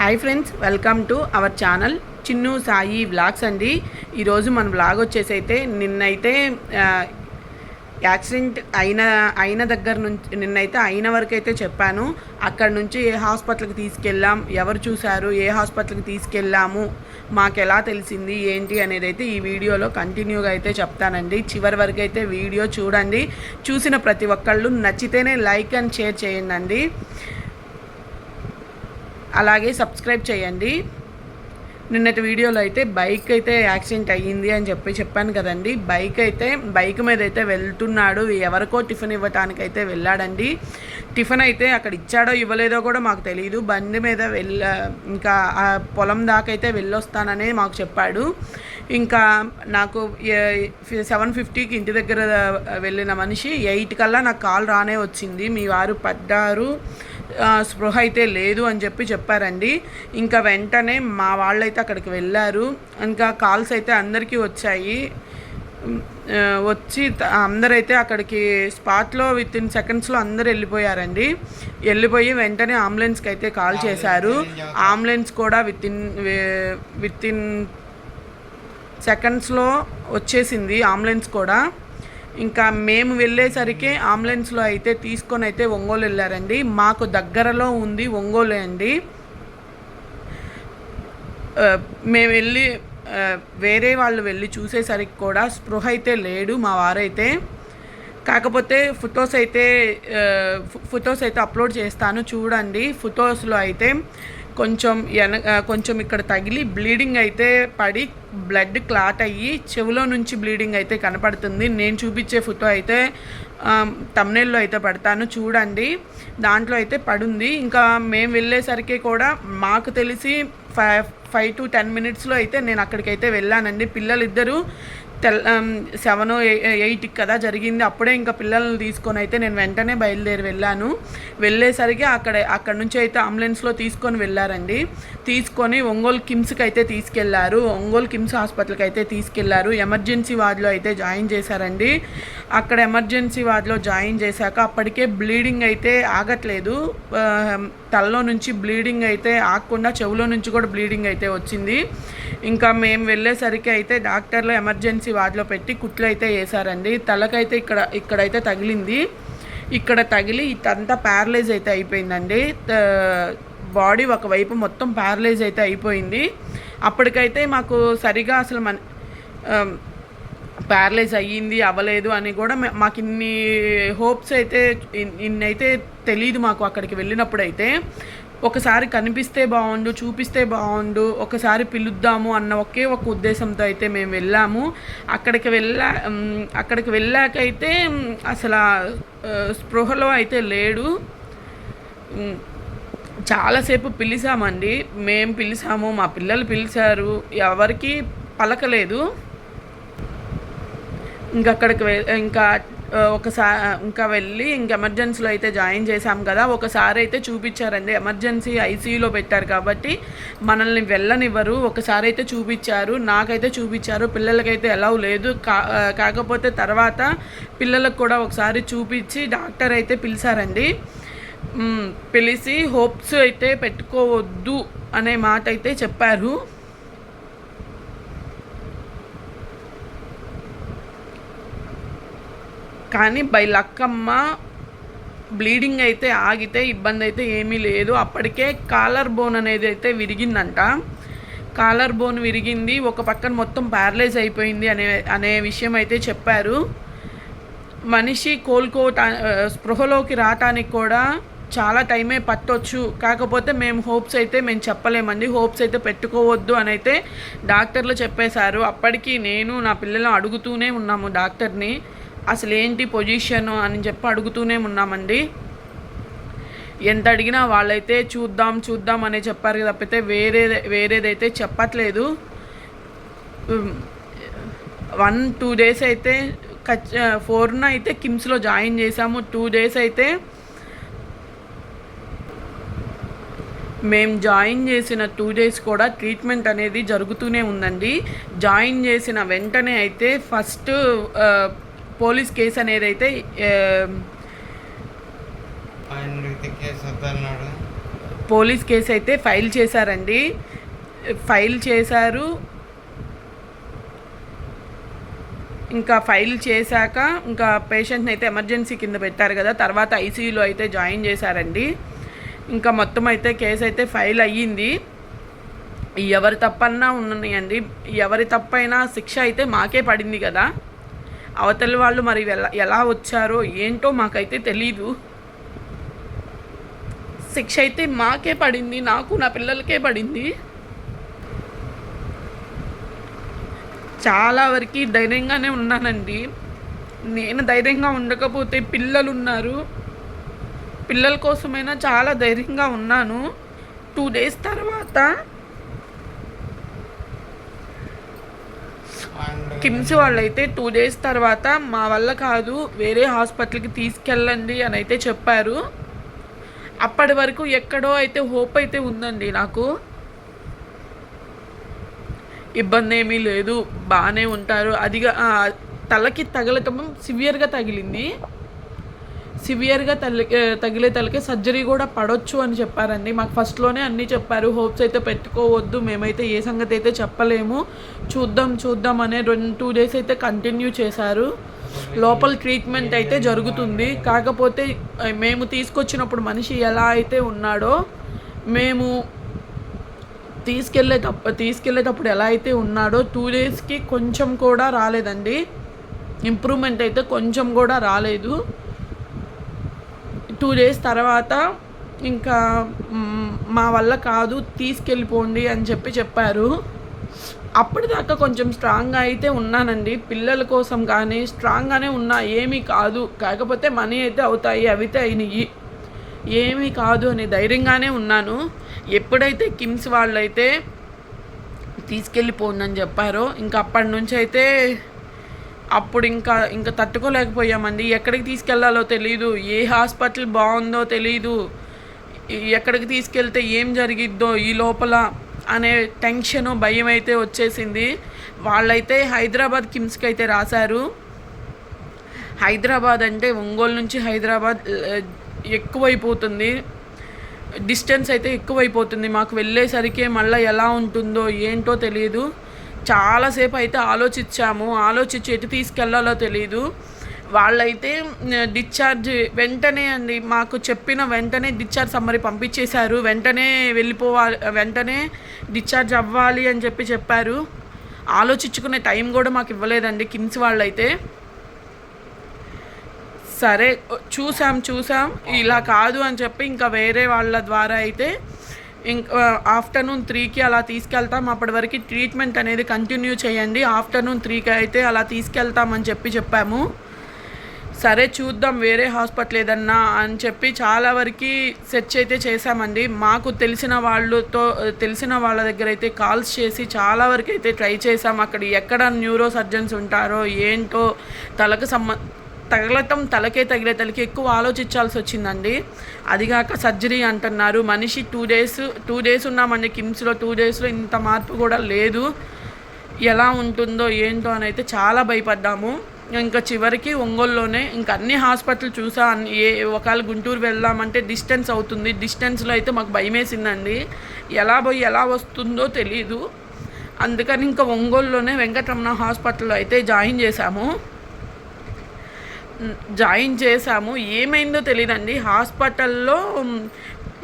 Hi friends welcome to our channel Chinnu Sai vlogs అండి. ఈరోజు మన వ్లాగ్ వచ్చేసి అయితే నిన్నైతే యాక్సిడెంట్ అయిన అయిన దగ్గర నుంచి నిన్నైతే అయిన వరకు అయితే చెప్పాను. అక్కడ నుంచి ఏ హాస్పిటల్కి తీసుకెళ్ళాం ఎవరు చూశారు ఏ హాస్పిటల్కి తీసుకెళ్ళాము మాకు ఎలా తెలిసింది ఏంటి అనేది అయితే ఈ వీడియోలో కంటిన్యూగా అయితే చెప్తానండి. చివరి వరకు అయితే వీడియో చూడండి. చూసిన ప్రతి ఒక్కళ్ళు నచ్చితేనే లైక్ అండ్ షేర్ చేయండి. అలాగే సబ్స్క్రైబ్ చేయండి. నిన్నటి వీడియోలో అయితే బైక్ అయితే యాక్సిడెంట్ అయ్యింది అని చెప్పి చెప్పాను కదండి. బైక్ అయితే బైక్ మీద అయితే వెళ్తున్నాడు. ఎవరికో టిఫిన్ ఇవ్వటానికి అయితే వెళ్ళాడండి. టిఫిన్ అయితే అక్కడ ఇచ్చాడో ఇవ్వలేదో కూడా మాకు తెలియదు బండి మీద వెళ్ళ ఇంకా ఆ పొలం దాకా అయితే వెళ్ళొస్తాననే మాకు చెప్పాడు. ఇంకా నాకు సెవెన్ ఫిఫ్టీకి ఇంటి దగ్గర వెళ్ళిన మనిషి ఎయిట్ కల్లా నాకు కాల్ రానే వచ్చింది. మీ వారు పడ్డారు. స్పృహ అయితే లేదు అని చెప్పి చెప్పారండి. ఇంకా వెంటనే మా వాళ్ళైతే అక్కడికి వెళ్ళారు. ఇంకా కాల్స్ అయితే అందరికీ వచ్చాయి. వచ్చి అందరైతే అక్కడికి స్పాట్లో విత్ ఇన్ సెకండ్స్లో అందరు వెళ్ళిపోయారండి. వెళ్ళిపోయి వెంటనే అంబులెన్స్కి అయితే కాల్ చేశారు. అంబులెన్స్ కూడా విత్ ఇన్ విత్ ఇన్ సెకండ్స్లో వచ్చేసింది అంబులెన్స్ కూడా. ఇంకా మేము వెళ్ళేసరికి అంబులెన్స్లో అయితే తీసుకొని అయితే ఒంగోలు వెళ్ళారండి. మాకు దగ్గరలో ఉంది ఒంగోలు అండి. మేము వెళ్ళి వేరే వాళ్ళు వెళ్ళి చూసేసరికి కూడా స్పృహ అయితే లేడు మా వారైతే. కాకపోతే ఫొటోస్ అయితే ఫొటోస్ అయితే అప్లోడ్ చేస్తాను చూడండి. ఫొటోస్లో అయితే కొంచెం ఎన కొంచెం ఇక్కడ తగిలి బ్లీడింగ్ అయితే పడి బ్లడ్ క్లాట్ అయ్యి చెవిలో నుంచి బ్లీడింగ్ అయితే కనపడుతుంది. నేను చూపించే ఫోటో అయితే తమ్నేల్లో అయితే పడతాను. చూడండి. దాంట్లో అయితే పడుంది. ఇంకా మేము వెళ్ళేసరికి కూడా మాకు తెలిసి ఫైవ్ ఫైవ్ టు టెన్ మినిట్స్లో అయితే నేను అక్కడికైతే వెళ్ళానండి. పిల్లలిద్దరూ తెల్ సెవెన్ ఎయిట్కి కదా జరిగింది. అప్పుడే ఇంకా పిల్లల్ని తీసుకొని అయితే నేను వెంటనే బయలుదేరి వెళ్ళాను. వెళ్ళేసరికి అక్కడ అక్కడ నుంచి అయితే అంబులెన్స్లో తీసుకొని వెళ్ళారండి. తీసుకొని ఒంగోలు కిమ్స్కి అయితే తీసుకెళ్ళారు. ఒంగోలు కిమ్స్ హాస్పిటల్కి అయితే తీసుకెళ్ళారు. ఎమర్జెన్సీ వార్డులో అయితే జాయిన్ చేశారండి. అక్కడ ఎమర్జెన్సీ వార్డులో జాయిన్ చేశాక అప్పటికే బ్లీడింగ్ అయితే ఆగట్లేదు. తలలో నుంచి బ్లీడింగ్ అయితే ఆగకుండా చెవులో నుంచి కూడా బ్లీడింగ్ అయితే వచ్చింది. ఇంకా మేము వెళ్ళేసరికి అయితే డాక్టర్లు ఎమర్జెన్సీ వార్డులో పెట్టి కుట్లు అయితే వేశారండి. తలకైతే ఇక్కడ ఇక్కడైతే తగిలింది. ఇక్కడ తగిలి ఇదంతా ప్యారలైజ్ అయితే అయిపోయిందండి. బాడీ ఒకవైపు మొత్తం ప్యారలైజ్ అయితే అయిపోయింది. అప్పటికైతే మాకు సరిగా అసలు మన ప్యారలైజ్ అయ్యింది అవ్వలేదు అని కూడా మాకు ఇన్ని హోప్స్ అయితే ఇన్- ఇన్నైతే తెలియదు మాకు అక్కడికి వెళ్ళినప్పుడు అయితే ఒకసారి కనిపిస్తే బాగుండు చూపిస్తే బాగుండు ఒకసారి పిలుద్దాము అన్న ఒకే ఒక ఉద్దేశంతో అయితే మేము వెళ్ళాము. అక్కడికి వెళ్ళా అక్కడికి వెళ్ళాకైతే అసలు స్పృహలో అయితే లేడు. చాలాసేపు పిలిచామండి. మేము పిలిచాము మా పిల్లలు పిలిచారు. ఎవరికి పలకలేదు. ఇంకా అక్కడికి వె ఇంకా ఒకసారి ఇంకా వెళ్ళి ఇంక ఎమర్జెన్సీలో అయితే జాయిన్ చేశాం కదా ఒకసారి అయితే చూపించారండి. ఎమర్జెన్సీ ఐసీయూలో పెట్టారు కాబట్టి మనల్ని వెళ్ళనివ్వరు. ఒకసారి అయితే చూపించారు నాకైతే చూపించారు పిల్లలకైతే ఎలా లేదు. కా కాకపోతే తర్వాత పిల్లలకు కూడా ఒకసారి చూపించి డాక్టర్ అయితే పిలిచారండి. పిలిచి హోప్స్ అయితే పెట్టుకోవద్దు అనే మాట అయితే చెప్పారు. కానీ బై లక్కమ్మ బ్లీడింగ్ అయితే ఆగితే ఇబ్బంది అయితే ఏమీ లేదు. అప్పటికే కాలర్ బోన్ అనేది అయితే విరిగిందంట. కాలర్ బోన్ విరిగింది ఒక పక్కన మొత్తం ప్యారలైజ్ అయిపోయింది అనే అనే విషయం అయితే చెప్పారు. మనిషి కోలుకోట స్పృహలోకి రావటానికి కూడా చాలా టైమే పట్టొచ్చు. కాకపోతే మేము హోప్స్ అయితే మేము చెప్పలేమండి. హోప్స్ అయితే పెట్టుకోవద్దు అని అయితే డాక్టర్లు చెప్పేశారు. అప్పటికి నేను నా పిల్లలు అడుగుతూనే ఉన్నాము డాక్టర్ని. అసలు ఏంటి పొజిషన్ అని చెప్పి అడుగుతూనే ఉన్నామండి. ఎంత అడిగినా వాళ్ళైతే చూద్దాం చూద్దాం అనే చెప్పారు తప్పితే వేరే వేరేదైతే చెప్పట్లేదు. వన్ టూ డేస్ అయితే కచ్ ఫోర్న అయితే కిమ్స్లో జాయిన్ చేశాము. టూ డేస్ అయితే మేము జాయిన్ చేసిన టూ డేస్ కూడా ట్రీట్మెంట్ అనేది జరుగుతూనే ఉందండి. జాయిన్ చేసిన వెంటనే అయితే ఫస్ట్ పోలీస్ కేసు అనేది అయితే పోలీస్ కేసు అయితే ఫైల్ చేశారండి. ఫైల్ చేశారు. ఇంకా ఫైల్ చేశాక ఇంకా పేషెంట్ని అయితే ఎమర్జెన్సీ కింద పెట్టారు కదా తర్వాత ఐసీయూలో అయితే జాయిన్ చేశారండి. ఇంకా మొత్తం అయితే కేసు అయితే ఫైల్ అయ్యింది. ఎవరి తప్పన్నా ఉన్నాయండి. ఎవరి తప్పైనా శిక్ష అయితే మాకే పడింది కదా. అవతలి వాళ్ళు మరి ఎలా ఎలా వచ్చారో ఏంటో మాకైతే తెలీదు. శిక్ష అయితే మాకే పడింది నాకు నా పిల్లలకే పడింది. చాలా వరకు ధైర్యంగానే ఉన్నానండి. నేను ధైర్యంగా ఉండకపోతే పిల్లలు ఉన్నారు పిల్లల కోసమైనా చాలా ధైర్యంగా ఉన్నాను. టూ డేస్ తర్వాత కిమ్స్ వాళ్ళైతే టూ డేస్ తర్వాత మా వల్ల కాదు వేరే హాస్పిటల్కి తీసుకెళ్ళండి అని అయితే చెప్పారు. అప్పటి వరకు ఎక్కడో అయితే హోప్ అయితే ఉందండి నాకు. ఇబ్బంది ఏమీ లేదు బాగానే ఉంటారు. అదిగా తలకి తగలటం సివియర్గా తగిలింది. సివియర్గా తల్లి తగిలే తలకి సర్జరీ కూడా పడొచ్చు అని చెప్పారండి. మాకు ఫస్ట్లోనే అన్నీ చెప్పారు. హోప్స్ అయితే పెట్టుకోవద్దు మేమైతే ఏ సంగతి అయితే చెప్పలేము. చూద్దాం చూద్దాం అనే రెండు టూ డేస్ అయితే కంటిన్యూ చేశారు. లోపల ట్రీట్మెంట్ అయితే జరుగుతుంది. కాకపోతే మేము తీసుకొచ్చినప్పుడు మనిషి ఎలా అయితే ఉన్నాడో మేము తీసుకెళ్ళేటప్పుడు తీసుకెళ్ళేటప్పుడు ఎలా అయితే ఉన్నాడో టూ డేస్కి కొంచెం కూడా రాలేదండి. ఇంప్రూవ్మెంట్ అయితే కొంచెం కూడా రాలేదు. టూ డేస్ తర్వాత ఇంకా మా వల్ల కాదు తీసుకెళ్ళిపోండి అని చెప్పి చెప్పారు. అప్పటిదాకా కొంచెం స్ట్రాంగ్గా అయితే ఉన్నానండి. పిల్లల కోసం కానీ స్ట్రాంగ్గానే ఉన్నా ఏమీ కాదు. కాకపోతే మనీ అయితే అవుతాయి అవితే అయినాయి ఏమీ కాదు అని ధైర్యంగానే ఉన్నాను. ఎప్పుడైతే కిమ్స్ వాళ్ళైతే తీసుకెళ్ళిపోందని చెప్పారో ఇంకా అప్పటి నుంచి అయితే అప్పుడు ఇంకా ఇంకా తట్టుకోలేకపోయామండి. ఎక్కడికి తీసుకెళ్ళాలో తెలియదు ఏ హాస్పిటల్ బాగుందో తెలియదు ఎక్కడికి తీసుకెళ్తే ఏం జరిగిద్దో ఈ లోపల అనే టెన్షన్ భయం అయితే వచ్చేసింది. వాళ్ళైతే హైదరాబాద్ కిమ్స్కి అయితే రాశారు. హైదరాబాద్ అంటే ఒంగోలు నుంచి హైదరాబాద్ ఎక్కువైపోతుంది. డిస్టెన్స్ అయితే ఎక్కువైపోతుంది. మాకు వెళ్ళేసరికి మళ్ళీ ఎలా ఉంటుందో ఏంటో తెలియదు చాలాసేపు అయితే ఆలోచించాము. ఆలోచించి ఎటు తీసుకెళ్ళాలో తెలియదు వాళ్ళైతే డిశ్చార్జ్ వెంటనే అండి మాకు చెప్పిన వెంటనే డిశ్చార్జ్ సమ్మరి పంపించేశారు. వెంటనే వెళ్ళిపోవాలి వెంటనే డిశ్చార్జ్ అవ్వాలి అని చెప్పి చెప్పారు. ఆలోచించుకునే టైం కూడా మాకు ఇవ్వలేదండి కిమ్స్ వాళ్ళైతే. సరే చూసాం చూసాం. ఇలా కాదు అని చెప్పి ఇంకా వేరే వాళ్ళ ద్వారా అయితే ఇంకా ఆఫ్టర్నూన్ త్రీకి అలా తీసుకెళ్తాం. అప్పటి వరకు ట్రీట్మెంట్ అనేది కంటిన్యూ చేయండి. ఆఫ్టర్నూన్ త్రీకి అయితే అలా తీసుకెళ్తామని చెప్పి చెప్పాము. సరే చూద్దాం వేరే హాస్పిటల్ ఏదన్నా అని చెప్పి చాలా వరకు సెర్చ్ అయితే చేశామండి. మాకు తెలిసిన వాళ్ళతో తెలిసిన వాళ్ళ దగ్గర అయితే కాల్స్ చేసి చాలా వరకు అయితే ట్రై చేసాం అక్కడ ఎక్కడ న్యూరో సర్జన్స్ ఉంటారో ఏంటో తలకు సంబంధ తగలటం తలకే తగిలే తలకి ఎక్కువ ఆలోచించాల్సి వచ్చిందండి. అదిగాక సర్జరీ అంటున్నారు. మనిషి టూ డేస్ టూ డేస్ ఉన్నామండి కిమ్స్లో టూ డేస్లో ఇంత మార్పు కూడా లేదు. ఎలా ఉంటుందో ఏంటో అని అయితే చాలా భయపడ్డాము. ఇంకా చివరికి ఒంగోలులోనే ఇంకా అన్ని హాస్పిటల్ చూసా ఏ ఒకవేళ గుంటూరు వెళ్దామంటే డిస్టెన్స్ అవుతుంది. డిస్టెన్స్లో అయితే మాకు భయమేసిందండి. ఎలా పోయి ఎలా వస్తుందో తెలీదు. అందుకని ఇంకా ఒంగోలులోనే వెంకటరమణ హాస్పిటల్లో అయితే జాయిన్ చేశాము. జాయిన్ చేశాము. ఏమైందో తెలియదండి హాస్పిటల్లో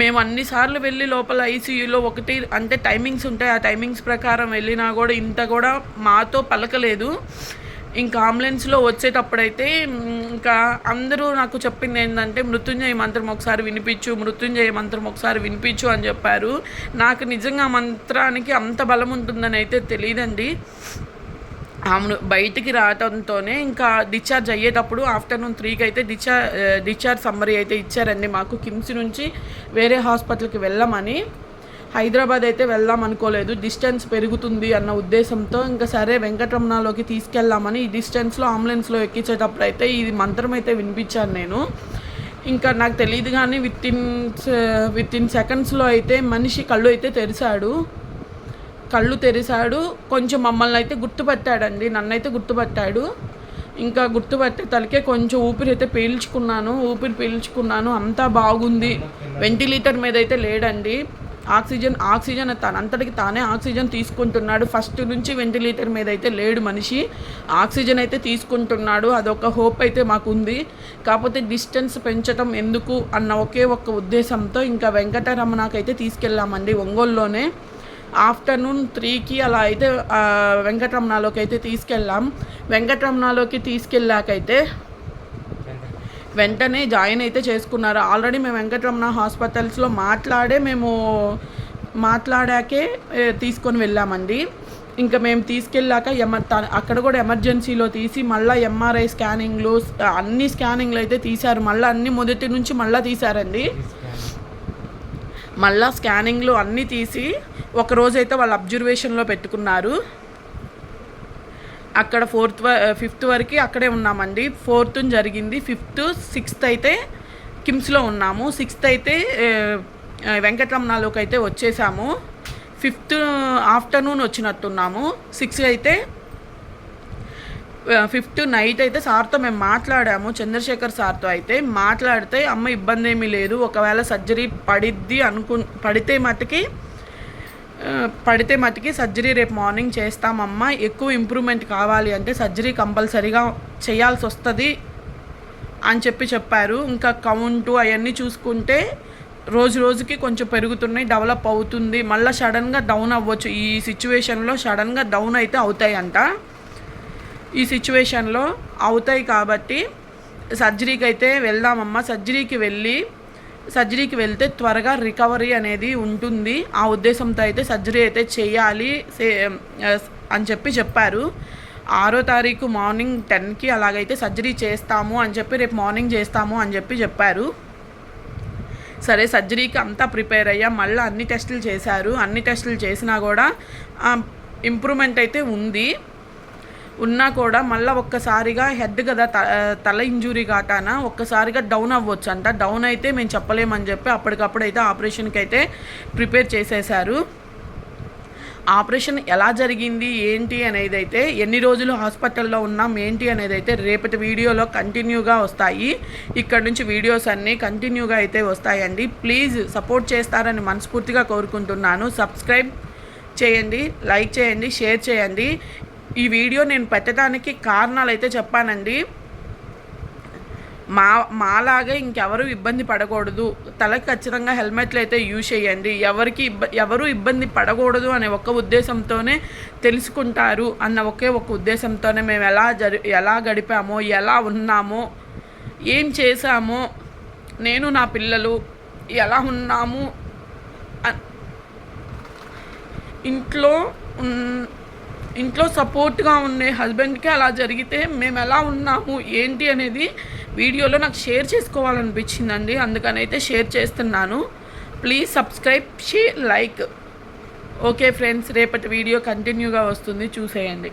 మేము అన్నిసార్లు వెళ్ళి లోపల ఐసీయూలో ఒకటి అంటే టైమింగ్స్ ఉంటాయి. ఆ టైమింగ్స్ ప్రకారం వెళ్ళినా కూడా ఇంత కూడా మాతో పలకలేదు. ఇంకా అంబులెన్స్లో వచ్చేటప్పుడైతే ఇంకా అందరూ నాకు చెప్పింది ఏంటంటే మృత్యుంజయ మంత్రం ఒకసారి వినిపించు మృత్యుంజయ మంత్రం ఒకసారి వినిపించు అని చెప్పారు. నాకు నిజంగా మంత్రానికి అంత బలం ఉంటుందని అయితే తెలియదండి ఆమెను బయటికి రావడంతోనే ఇంకా డిశ్చార్జ్ అయ్యేటప్పుడు ఆఫ్టర్నూన్ త్రీకి అయితే డిశ్చార్జ్ డిశ్చార్జ్ సమ్మరీ అయితే ఇచ్చారండి మాకు కిమ్స్ నుంచి వేరే హాస్పిటల్కి వెళ్ళమని. హైదరాబాద్ అయితే వెళ్దాం అనుకోలేదు. డిస్టెన్స్ పెరుగుతుంది అన్న ఉద్దేశంతో ఇంకా సరే వెంకటరమణలోకి తీసుకెళ్దామని ఈ డిస్టెన్స్లో అంబులెన్స్లో ఎక్కించేటప్పుడు అయితే ఇది మంత్రం అయితే వినిపించాను నేను. ఇంకా నాకు తెలియదు కానీ విత్ ఇన్ విత్ ఇన్ సెకండ్స్లో అయితే మనిషి కళ్ళు అయితే తెరిచాడు. కళ్ళు తెరిశాడు. కొంచెం మమ్మల్ని అయితే గుర్తుపట్టాడండి. నన్నైతే గుర్తుపట్టాడు. ఇంకా గుర్తుపట్టే తలకే కొంచెం ఊపిరి అయితే పీల్చుకున్నాను. ఊపిరి పీల్చుకున్నాను. అంతా బాగుంది. వెంటిలేటర్ మీద అయితే లేడండి. ఆక్సిజన్ ఆక్సిజన్ తనంతటికి తానే ఆక్సిజన్ తీసుకుంటున్నాడు. ఫస్ట్ నుంచి వెంటిలేటర్ మీద అయితే లేడు మనిషి. ఆక్సిజన్ అయితే తీసుకుంటున్నాడు. అదొక హోప్ అయితే మాకు ఉంది కాకపోతే డిస్టెన్స్ పెంచడం ఎందుకు అన్న ఒకే ఒక్క ఉద్దేశంతో ఇంకా వెంకటరమణకైతే తీసుకెళ్ళామండి ఒంగోలులోనే. ఆఫ్టర్నూన్ త్రీకి అలా అయితే వెంకటరమణలోకి అయితే తీసుకెళ్ళాం. వెంకటరమణలోకి తీసుకెళ్ళాకైతే వెంటనే జాయిన్ అయితే చేసుకున్నారు. ఆల్రెడీ మేము వెంకటరమణ హాస్పిటల్స్లో మాట్లాడే మేము మాట్లాడాకే తీసుకొని వెళ్ళామండి. ఇంకా మేము తీసుకెళ్ళాక ఎమ త- అక్కడ కూడా ఎమర్జెన్సీలో తీసి మళ్ళీ ఎంఆర్ఐ స్కానింగ్లు అన్ని స్కానింగ్లు అయితే తీశారు. మళ్ళీ అన్ని మొదటి నుంచి మళ్ళీ తీశారండి. మళ్ళా స్కానింగ్లు అన్నీ తీసి ఒకరోజైతే వాళ్ళు అబ్జర్వేషన్లో పెట్టుకున్నారు. అక్కడ ఫోర్త్ ఫిఫ్త్ వరకు అక్కడే ఉన్నామండి. ఫోర్త్ జరిగింది. ఫిఫ్త్ సిక్స్త్ అయితే కిమ్స్లో ఉన్నాము. సిక్స్త్ అయితే వెంకటరమణలోకి అయితే వచ్చేసాము. ఫిఫ్త్ ఆఫ్టర్నూన్ వచ్చినట్టున్నాము. సిక్స్ అయితే ఫిఫ్త్ నైట్ అయితే సార్తో మేము మాట్లాడాము. చంద్రశేఖర్ సార్తో అయితే మాట్లాడితే అమ్మ ఇబ్బంది ఏమీ లేదు. ఒకవేళ సర్జరీ పడిద్ది అనుకు పడితే మటుకి పడితే మటుకి సర్జరీ రేపు మార్నింగ్ చేస్తామమ్మా. ఎక్కువ ఇంప్రూవ్మెంట్ కావాలి అంటే సర్జరీ కంపల్సరీగా చేయాల్సి వస్తుంది అని చెప్పి చెప్పారు. ఇంకా కౌంటు అవన్నీ చూసుకుంటే రోజు రోజుకి కొంచెం పెరుగుతున్నాయి డెవలప్ అవుతుంది. మళ్ళీ సడన్గా డౌన్ అవ్వచ్చు. ఈ సిచ్యువేషన్లో సడన్గా డౌన్ అయితే అవుతాయంట. ఈ సిచ్యువేషన్లో అవుతాయి కాబట్టి సర్జరీకి అయితే వెళ్దామమ్మా. సర్జరీకి వెళ్ళి సర్జరీకి వెళ్తే త్వరగా రికవరీ అనేది ఉంటుంది. ఆ ఉద్దేశంతో అయితే సర్జరీ అయితే చేయాలి సే- అని చెప్పి చెప్పారు. ఆరో తారీఖు మార్నింగ్ టెన్కి అలాగైతే సర్జరీ చేస్తాము అని చెప్పి రేపు మార్నింగ్ చేస్తాము అని చెప్పి చెప్పారు. సరే సర్జరీకి అంతా ప్రిపేర్ అయ్యా. మళ్ళీ అన్ని టెస్టులు చేశారు. అన్ని టెస్టులు చేసినా కూడా ఇంప్రూవ్మెంట్ అయితే ఉంది. ఉన్నా కూడా మళ్ళీ ఒక్కసారిగా హెడ్ కదా త తల ఇంజురీ కాటాన ఒక్కసారిగా డౌన్ అవ్వచ్చు అంట డౌన్ అయితే మేము చెప్పలేమని చెప్పి అప్పటికప్పుడు అయితే ఆపరేషన్కి అయితే ప్రిపేర్ చేసేశారు. ఆపరేషన్ ఎలా జరిగింది ఏంటి అనేది అయితే ఎన్ని రోజులు హాస్పిటల్లో ఉన్నాం ఏంటి అనేది అయితే రేపటి వీడియోలో కంటిన్యూగా వస్తాయి. ఇక్కడ నుంచి వీడియోస్ అన్నీ కంటిన్యూగా అయితే వస్తాయండి. ప్లీజ్ సపోర్ట్ చేస్తారని మనస్ఫూర్తిగా కోరుకుంటున్నాను. సబ్స్క్రైబ్ చేయండి లైక్ చేయండి షేర్ చేయండి. ఈ వీడియో నేను పెట్టడానికి కారణాలు అయితే చెప్పానండి. మా మాలాగా ఇంకెవరు ఇబ్బంది పడకూడదు. తలకి ఖచ్చితంగా హెల్మెట్లు అయితే యూజ్ చేయండి. ఎవరికి ఇబ్బ ఎవరు ఇబ్బంది పడకూడదు అనే ఒక ఉద్దేశంతోనే తెలుసుకుంటారు అన్న ఒకే ఒక ఉద్దేశంతోనే మేము ఎలా జరి ఎలా గడిపామో ఎలా ఉన్నామో ఏం చేశామో నేను నా పిల్లలు ఎలా ఉన్నాము ఇంట్లో ఉన్- ఇంట్లో సపోర్ట్గా ఉండే హస్బెండ్కి అలా జరిగితే మేము ఎలా ఉన్నాము ఏంటి అనేది వీడియోలో నాకు షేర్ చేసుకోవాలనిపించిందండి. అందుకని అయితే షేర్ చేస్తున్నాను. Please subscribe share like. Okay friends రేపటి వీడియో కంటిన్యూగా వస్తుంది. చూసేయండి.